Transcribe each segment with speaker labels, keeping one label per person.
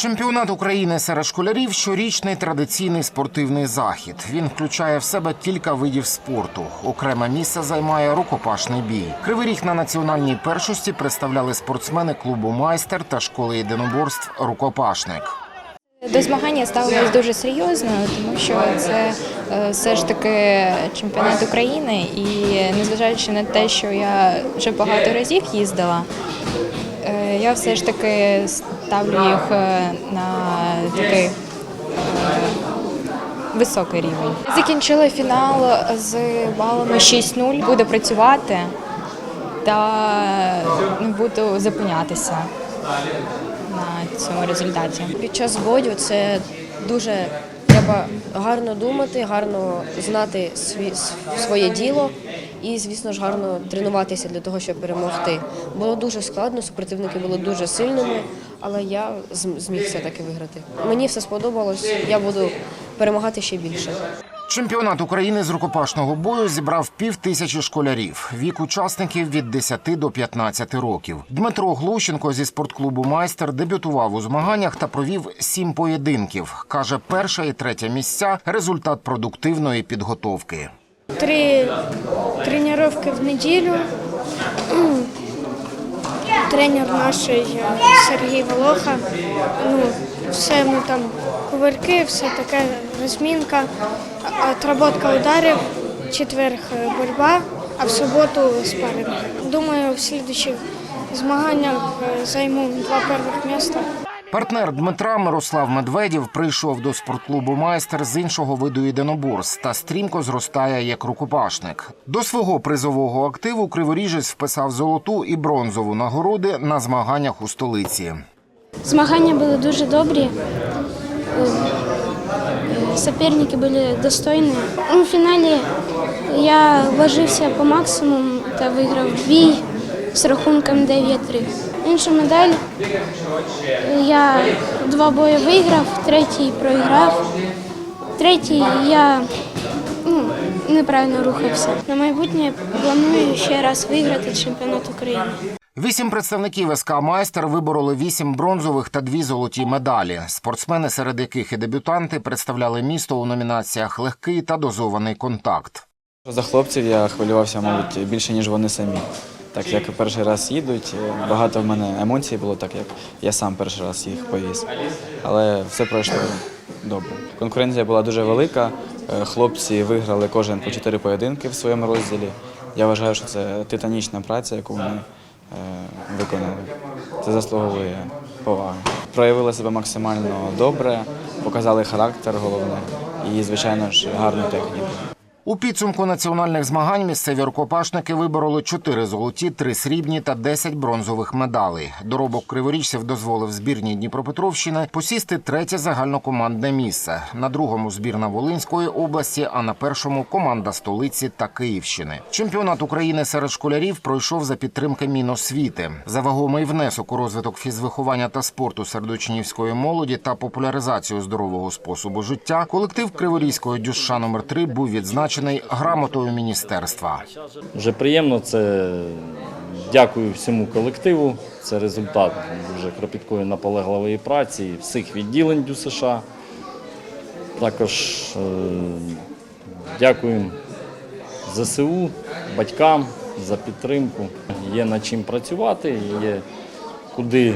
Speaker 1: Чемпіонат України серед школярів щорічний традиційний спортивний захід. Він включає в себе кілька видів спорту. Окреме місце займає рукопашний бій. Кривий ріг на національній першості представляли спортсмени клубу майстер та школи єдиноборств Рукопашник.
Speaker 2: До змагання ставилось дуже серйозно, тому що це е, все ж таки чемпіонат України, і незважаючи на те, що я вже багато разів їздила, е, я все ж таки ставлю їх е, на такий е, високий рівень. Закінчили фінал з балами 6-0. Буду працювати та не буду зупинятися на цьому результаті.
Speaker 3: Під час бою це дуже треба гарно думати, гарно знати сві, своє діло і, звісно ж, гарно тренуватися для того, щоб перемогти. Було дуже складно, супротивники були дуже сильними, але я зміг все-таки виграти. Мені все сподобалось, я буду перемагати ще більше.
Speaker 1: Чемпіонат України з рукопашного бою зібрав пів тисячі школярів. Вік учасників від 10 до 15 років. Дмитро Глущенко зі спортклубу Майстер дебютував у змаганнях та провів сім поєдинків. каже, перше і третє місця результат продуктивної підготовки.
Speaker 4: три тренировки в неділю. Тренер наш е, Сергій Волоха. Ну, все ми там кувырки, все таке розмінка, отработка ударів, четверг е, боротьба, а в суботу спарринг. Думаю, в слідучих змаганнях е, займу два перших місця.
Speaker 1: Партнер Дмитра Мирослав Медведєв прийшов до спортклубу майстер з іншого виду єдиноборств та стрімко зростає як рукопашник. До свого призового активу криворіжець вписав золоту і бронзову нагороди на змаганнях у столиці.
Speaker 4: Змагання були дуже добрі. Соперники були достойні. У фіналі я вложився по максимуму та виграв бій з рахунком 9-3. Іншу медаль я два бої виграв, третій програв. Третій я ну, неправильно рухався. На майбутнє планую ще раз виграти чемпіонат України.
Speaker 1: Вісім представників СК Майстер вибороли вісім бронзових та дві золоті медалі. Спортсмени, серед яких і дебютанти, представляли місто у номінаціях легкий та дозований контакт.
Speaker 5: За хлопців я хвилювався, мабуть, більше, ніж вони самі. Так як перший раз їдуть, багато в мене емоцій було, так як я сам перший раз їх повіз. Але все пройшло добре. Конкуренція була дуже велика. Е, Хлопці виграли кожен по чотири поєдинки в своєму розділі. Я вважаю, що це титанічна праця, яку вони е, виконали. Це заслуговує поваги. Проявили себе максимально добре, показали характер головне і, звичайно ж, гарну техніку.
Speaker 1: У підсумку національних змагань місцеві рукопашники вибороли 4 золоті, 3 срібні та 10 бронзових медалей. Доробок криворіжців дозволив збірній Дніпропетровщини посісти третє загальнокомандне місце. На другому збірна Волинської області, а на першому команда столиці та Київщини. Чемпіонат України серед школярів пройшов за підтримки Міносвіти. За вагомий внесок у розвиток фізвиховання та спорту серед учнівської молоді та популяризацію здорового способу життя. Колектив Криворізької дюша номер 3 був відзначений грамотою міністерства.
Speaker 6: Вже приємно, це дякую всьому колективу. Це результат дуже кропіткої наполегливої праці всіх відділень ДЮСШ. США. Також е, дякуємо ЗСУ, батькам за підтримку. Є над чим працювати, є куди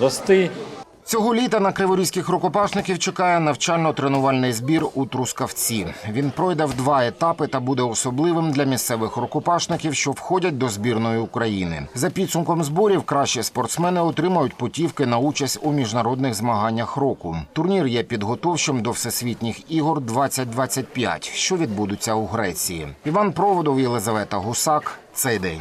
Speaker 6: рости.
Speaker 1: Цього літа на криворізьких рукопашників чекає навчально-тренувальний збір у Трускавці. Він пройде в два етапи та буде особливим для місцевих рукопашників, що входять до збірної України. За підсумком зборів кращі спортсмени отримають путівки на участь у міжнародних змаганнях року. Турнір є підготовчим до всесвітніх ігор 2025, що відбудуться у Греції. Іван Проводов, Єлизавета Гусак. Цей день.